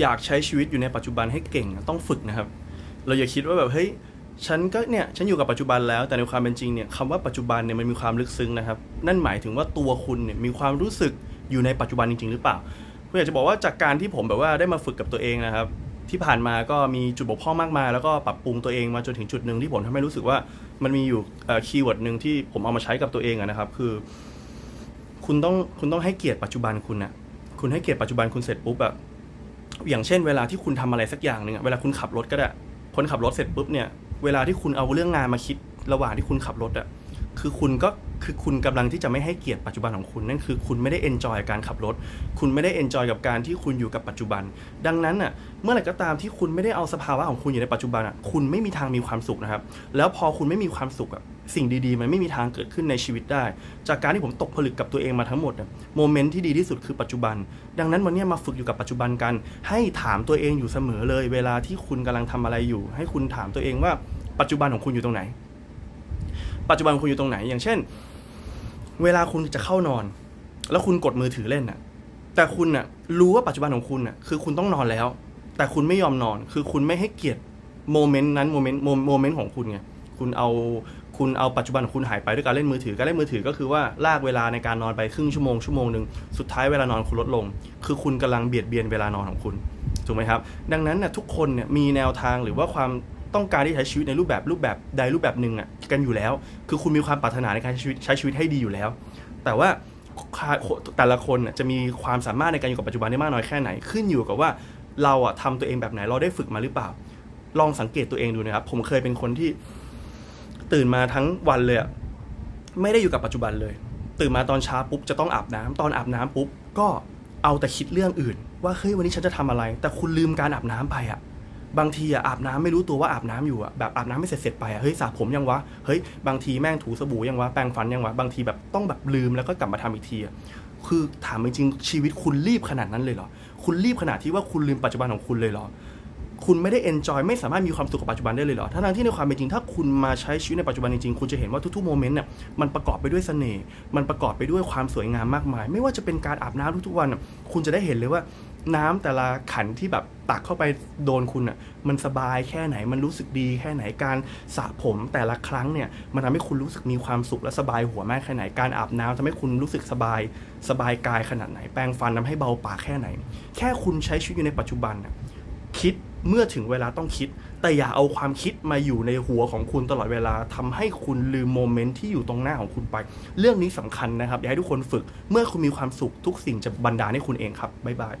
อยากใช้ชีวิตอยู่ในปัจจุบันให้เก่งต้องฝึกนะครับ เราอย่าคิดว่าแบบเฮ้ยฉันก็เนี่ยฉันอยู่กับปัจจุบันแล้วแต่ในความเป็นจริงเนี่ยคำว่าปัจจุบันเนี่ยมันมีความลึกซึ้งนะครับ นั่นหมายถึงว่าตัวคุณเนี่ยมีความรู้สึกอยู่ในปัจจุบันจริง ๆ หรือเปล่าผมอยากจะบอกว่าจากการที่ผมแบบว่าได้มาฝึกกับตัวเองนะครับ ที่ผ่านมาก็มีจุดบกพร่องมากมายแล้วก็ปรับปรุงตัวเองมาจนถึงจุดหนึ่งที่ผมทำให้รู้สึกว่ามันมีอยู่คีย์เวิร์ดหนึ่งที่ผมเอามาใช้กับตัวเองนะครับ คือ คุณต้องคุณต้องให้เกียรติปัจจุบันคุณนะคุณให้เกียรติปัจจุบันคุณเสร็จปุ๊บแบบ อย่างเช่นเวลาที่คุณทำอะไรสักอย่างหนึ่งเวลาคุณขับรถก็ได้คนขับรถเสร็จปุ๊บเนี่ยเวลาที่คุณเอาเรื่องงานมาคิดระหว่างที่คุณขับรถอะคือคุณก็คือคุณกำลังที่จะไม่ให้เกียรติปัจจุบันของคุณนั่นคือคุณไม่ได้เอนจอยการขับรถ คุณไม่ได้เอนจอยกับการที่คุณอยู่กับปัจจุบัน ดังนั้นอะเมื่อไหร่ก็ตามที่คุณไม่ได้เอาสภาวะของคุณอยู่ในปัจจุบันอะคุณไม่มีทางมีความสุขนะครับ แล้วพอคุณไม่มีความสุขอะ สิ่งดีๆ มันไม่มีทางเกิดขึ้นในชีวิตได้ จากการที่ผมตกผลึกกับตัวเองมาทั้งหมดโมเมนต์ที่ดีที่สุดคือปัจจุบัน ดังนั้นวันนี้มาฝึกอยู่กับปัจจุบันกัน ให้ถามตัวเองอยู่เสมอเลย เวลาที่คุณกำลังทำอะไรอยู่ ให้คุณถามตัวเองว่าปัจจุบันของคุณอยู่ตรงไหน ปัจจุบันคุณอยู่ตรงไหน อย่างเช่น เวลาคุณจะเข้านอน แล้วคุณกดมือถือเล่นน่ะ แต่คุณน่ะรู้ว่าปัจจุบันของคุณน่ะคือคุณต้องนอนแล้ว แต่คุณไม่ยอมนอน คือคุณไม่ให้เกียรติโมเมนต์นั้นโมเมนต์โมเมนต์ของคุณไง คุณเอา คุณเอาปัจจุบันของคุณหายไปด้วยการเล่นมือถือ การเล่นมือถือก็คือว่าลากเวลาในการนอนไปครึ่งชั่วโมงชั่วโมงหนึ่งสุดท้ายเวลานอนคุณลดลง คือคุณกำลังเบียดเบียนเวลานอนของคุณถูกไหมครับดังนั้นน่ะทุกคนเนี่ยมีแนวทางหรือว่าความต้องการที่ใช้ชีวิตในรูปแบบรูปแบบใดรูปแบบหนึ่งอะกันอยู่แล้ว คือคุณมีความปรารถนาในการใช้ชีวิตใช้ชีวิตให้ดีอยู่แล้ว แต่ว่าแต่ละคนน่ะจะมีความสามารถในการอยู่กับปัจจุบันได้มากน้อยแค่ไหนขึ้นอยู่กับว่าเราอะทำตัวเองแบบไหนเราได้ฝึกมาหรือเปล่า ลองสังเกตตัวเองดูนะครับ ผมเคยเป็นคนที่ ตื่นมาทั้งวันเลยอะไม่ได้อยู่กับปัจจุบันเลย ตื่นมาตอนเช้าปุ๊บจะต้องอาบน้ำตอนอาบน้ำปุ๊บก็เอาแต่คิดเรื่องอื่น ว่าเฮ้ยวันนี้ฉันจะทำอะไร แต่คุณลืมการอาบน้ำไปอะบางทีอะอาบน้ำไม่รู้ตัวว่าอาบน้ำอยู่อะแบบอาบน้ำไม่เสร็จเสร็จๆไปอะเฮ้ยสระผมยังวะเฮ้ยบางทีแม่งถูสบู่ยังวะแปรงฟันยังวะบางทีแบบต้องแบบลืมแล้วก็กลับมาทำอีกทีอะคือถามจริงๆชีวิตคุณรีบขนาดนั้นเลยเหรอ คุณรีบขนาดที่ว่าคุณลืมปัจจุบันของคุณเลยเหรอ คุณไม่ได้เอนจอยไม่สามารถมีความสุขกับปัจจุบันได้เลยเหรอทั้งที่ในความเป็นจริงถ้าคุณมาใช้ชีวิตในปัจจุบันจริงๆคุณจะเห็นว่าทุกๆโมเมนต์เนี่ยมันประกอบไปด้วยเสน่ห์มันประกอบไปด้วยความสวยงามมากมาย ไม่ว่าจะเป็นการอาบน้ำทุกๆวันคุณจะได้เห็นเลยว่าน้ำแต่ละขันที่แบบตักเข้าไปโดนคุณอะมันสบายแค่ไหนมันรู้สึกดีแค่ไหนการสระผมแต่ละครั้งเนี่ยมันทำให้คุณรู้สึกมีความสุขและสบายหัวมากแค่ไหนการอาบน้ำทำให้คุณรู้สึกสบายสบายกายขนาดไหน แปรงฟันทำให้เบาปากแค่ไหน แค่คุณใช้ชีวิตอยู่ในปัจจุบันคิด เมื่อถึงเวลาต้องคิด แต่อย่าเอาความคิดมาอยู่ในหัวของคุณตลอดเวลาทำให้คุณลืมโมเมนต์ที่อยู่ตรงหน้าของคุณไป เรื่องนี้สำคัญนะครับ อยากให้ทุกคนฝึก เมื่อคุณมีความสุขทุกสิ่งจะบันดาลให้คุณเองครับบ๊ายบาย